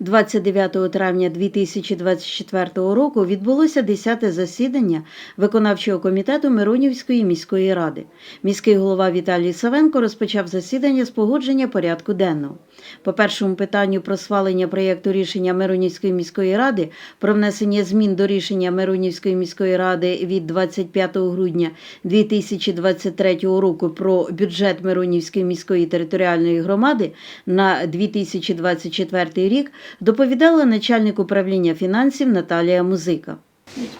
29 травня 2024 року відбулося 10-те засідання виконавчого комітету Миронівської міської ради. Міський голова Віталій Савенко розпочав засідання з погодження порядку денного. По першому питанню про схвалення проєкту рішення Миронівської міської ради про внесення змін до рішення Миронівської міської ради від 25 грудня 2023 року про бюджет Миронівської міської територіальної громади на 2024 рік доповідала начальник управління фінансів Наталія Музика.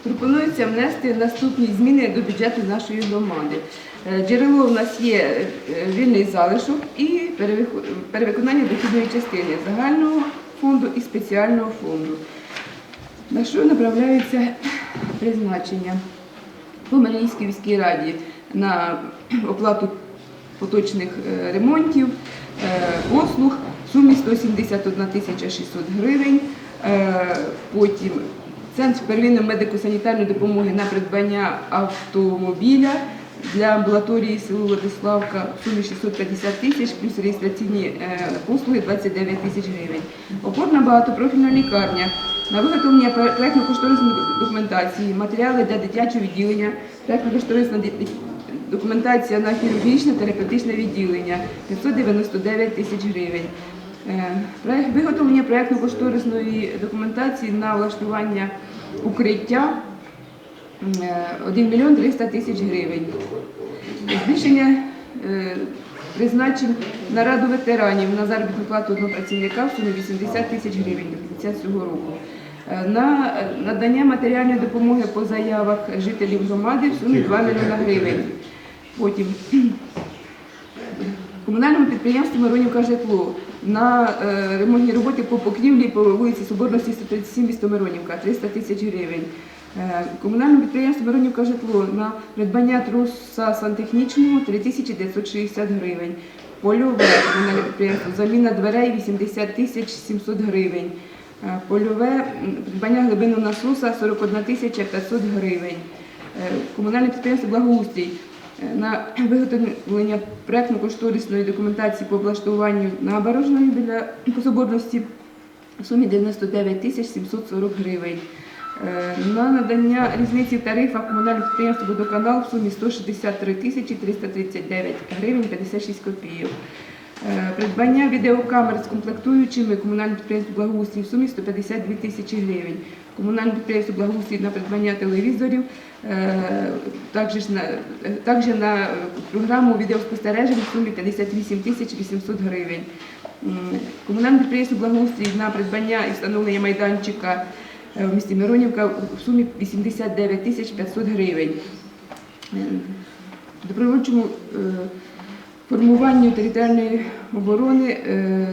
Пропонується внести наступні зміни до бюджету нашої громади. Е, Джерело в нас є е, вільний залишок і перевиконання дохідної частини загального фонду і спеціального фонду. На що направляються призначення? По Маріїнській міській раді на оплату поточних е, ремонтів, послуг сумі 171 тисяча 600 гривень. Е, Потім Центр первинної медико-санітарної допомоги на придбання автомобіля для амбулаторії село Владиславка в сумі 650 тисяч, плюс реєстраційні е, послуги 29 тисяч гривень. Опорна багатопрофільна лікарня на виготовлення проєктно-кошторисної документації, матеріали для дитячого відділення, проєктно-кошторисна документація на хірургічне терапевтичне відділення 599 тисяч гривень. Е, Виготовлення проєктно-кошторисної документації на влаштування укриття е, 1 мільйон 300 тисяч гривень. Збільшення е, призначень на раду ветеранів на заробітну плату одного працівника в сумі 80 тисяч гривень до кінця цього року. Е, На надання матеріальної допомоги по заявах жителів громади в сумі 2 мільйона гривень. Потім комунальному підприємству Миронівка житло на е, ремонтні роботи по покрівлі по вулиці Соборності 137 місто Миронівка 300 тисяч гривень. Е, Комунальному підприємству Миронівка житло на придбання труса сантехнічного 3960 гривень. Польове комунальне підприємство заміна дверей 80 тисяч 700 гривень. Е, Польове придбання глибинного насоса 41 тисяча 500 гривень. Комунальне підприємство Благоустрій на виготовлення проєктно-кошторисної документації по облаштуванню набережної біля Соборності в сумі 99 тисяч 740 гривень. Е, На надання різниці в тарифах комунального підприємства «Водоканал» в сумі 163 тисячі 339 гривень 56 копійок. Е, Придбання відеокамер з комплектуючими комунальне підприємство «Благоустрій» в сумі 152 тисячі гривень. Комунальне підприємство «Благоустрій» на придбання телевізорів, е, також на, е, також на програму відеоспостережень в сумі 58 тисяч 800 гривень. Комунальне підприємство «Благоустрій» на придбання і встановлення майданчика в місті Миронівка в сумі 89 тисяч 500 гривень. Добровольчому формуванню територіальної оборони е,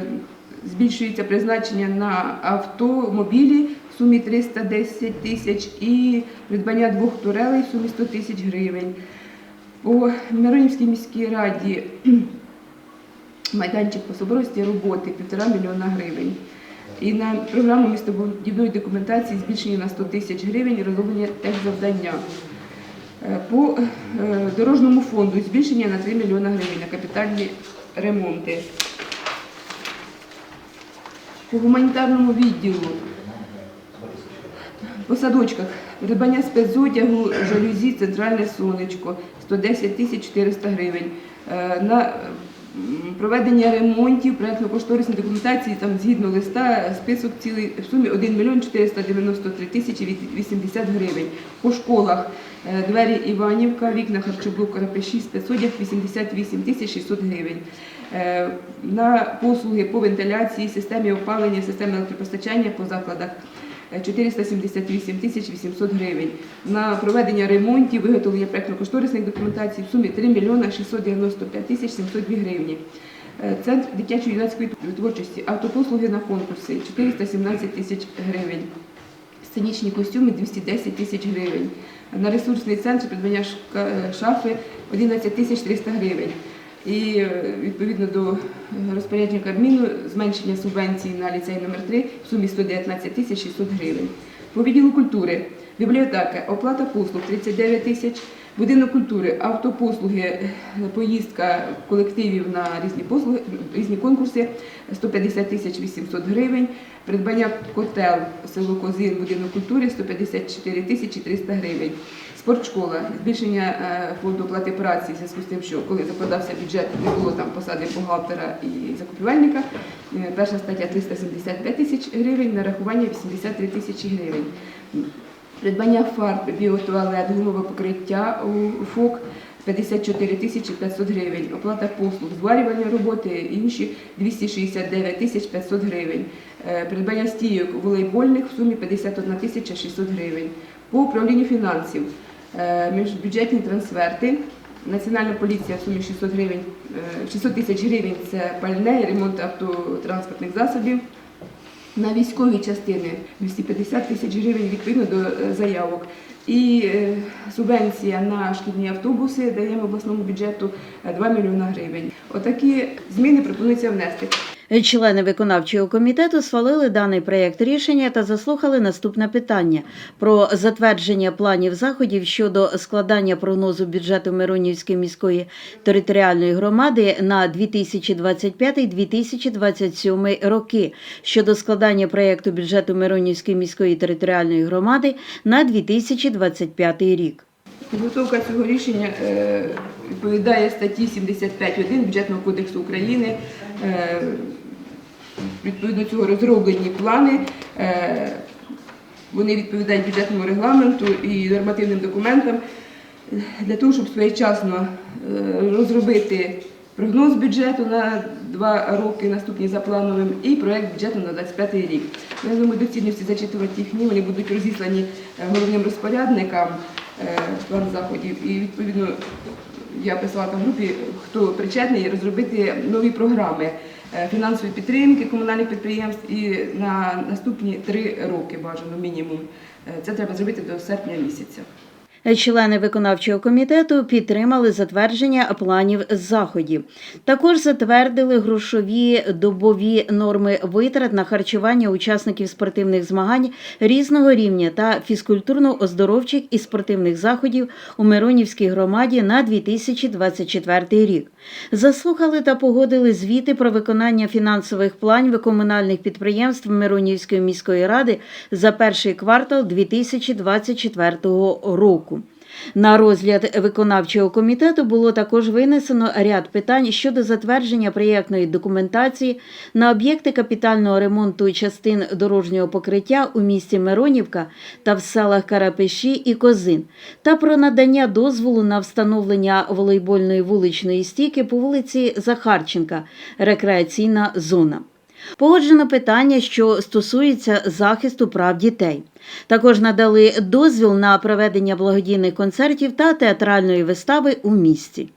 збільшується призначення на автомобілі в сумі 310 тисяч і придбання двох турелей в сумі 100 тисяч гривень. По Миронівській міській раді майданчик по соборості роботи 1,5 мільйона гривень. І на програму містобудівної документації збільшення на 100 тисяч гривень розроблення техзавдання. Е, По дорожному дорожньому фонду збільшення на 3 мільйони гривень на капітальні ремонти. По гуманітарному відділу по садочках придбання спецодягу, жалюзі, центральне сонечко 110 тисяч 400 гривень. Е, На проведення ремонтів, проєктно-кошторисної документації, там згідно листа, список цілий в сумі 1 мільйон 493 тисячі 80 гривень. По школах е, двері Іванівка, вікна харчоблок Карапеші, спецодяг 88 тисяч 600 гривень. Е, На послуги по вентиляції, системі опалення, системі електропостачання по закладах 478 тисяч 800 гривень. На проведення ремонтів, виготовлення проєктно-кошторисних документацій в сумі 3 мільйона 695 тисяч 702 гривні. Е, Центр дитячої юнацької творчості, автопослуги на конкурси 417 тисяч гривень. Сценічні костюми 210 тисяч гривень. На ресурсний центр придбання е, шафи 11 тисяч 300 гривень. І відповідно до е, розпорядження Кабміну зменшення субвенції на ліцей номер 3 в сумі 119 тисяч 600 гривень. По відділу культури, бібліотека, оплата послуг 39 тисяч, Будинок культури, автопослуги, е, поїздка колективів на різні послуги, різні конкурси 150 тисяч 800 гривень. Придбання котел село Козин, будинок культури 154 тисячі 300 гривень. Спортшкола, збільшення е, фонду оплати праці в зв'язку з тим, що коли закладався бюджет, не було там посади бухгалтера і закупівельника. Е, Перша стаття 375 тисяч гривень, нарахування 83 тисячі гривень. Придбання фарб, біотуалет, гумове покриття у ФОК 54 тисячі 500 гривень. Оплата послуг, зварювальні роботи, інші 269 тисяч 500 гривень. Е, Придбання стійок волейбольних в сумі 51 тисяча 600 гривень. По управлінню фінансів міжбюджетні трансферти. Національна поліція в сумі 600 гривень, е, 600 тисяч гривень це пальне і ремонт автотранспортних засобів. На військові частини 250 тисяч гривень відповідно до е, заявок. І е, субвенція на шкільні автобуси даємо обласному бюджету е, 2 мільйона гривень. Отакі зміни пропонується внести. Члени виконавчого комітету схвалили даний проєкт рішення та заслухали наступне питання про затвердження планів заходів щодо складання прогнозу бюджету Миронівської міської територіальної громади на 2025-2027 роки щодо складання проєкту бюджету Миронівської міської територіальної громади на 2025 рік. Підготовка цього рішення е, відповідає статті 75.1 Бюджетного кодексу України. Відповідно цього розроблені плани. Е, Вони відповідають бюджетному регламенту і нормативним документам для того, щоб своєчасно е, розробити прогноз бюджету на два роки наступні за плановим і проект бюджету на 25 рік. Я думаю, доцільно всі зачитувати їх ні, вони будуть розіслані е, головним розпорядникам план заходів. І відповідно я писала там групі, хто причетний розробити нові програми е, фінансової підтримки комунальних підприємств і на наступні три роки бажано мінімум. Е, Це треба зробити до серпня місяця. Члени виконавчого комітету підтримали затвердження планів заходів. Також затвердили грошові добові норми витрат на харчування учасників спортивних змагань різного рівня та фізкультурно-оздоровчих і спортивних заходів у Миронівській громаді на 2024 рік. Заслухали та погодили звіти про виконання фінансових планів комунальних підприємств Миронівської міської ради за перший квартал 2024 року. На розгляд виконавчого комітету було також винесено ряд питань щодо затвердження проєктної документації на об'єкти капітального ремонту частин дорожнього покриття у місті Миронівка та в селах Карапеші і Козин, та про надання дозволу на встановлення волейбольної вуличної стійки по вулиці Захарченка, рекреаційна зона. Погоджено питання, що стосується захисту прав дітей. Також надали дозвіл на проведення благодійних концертів та театральної вистави у місті.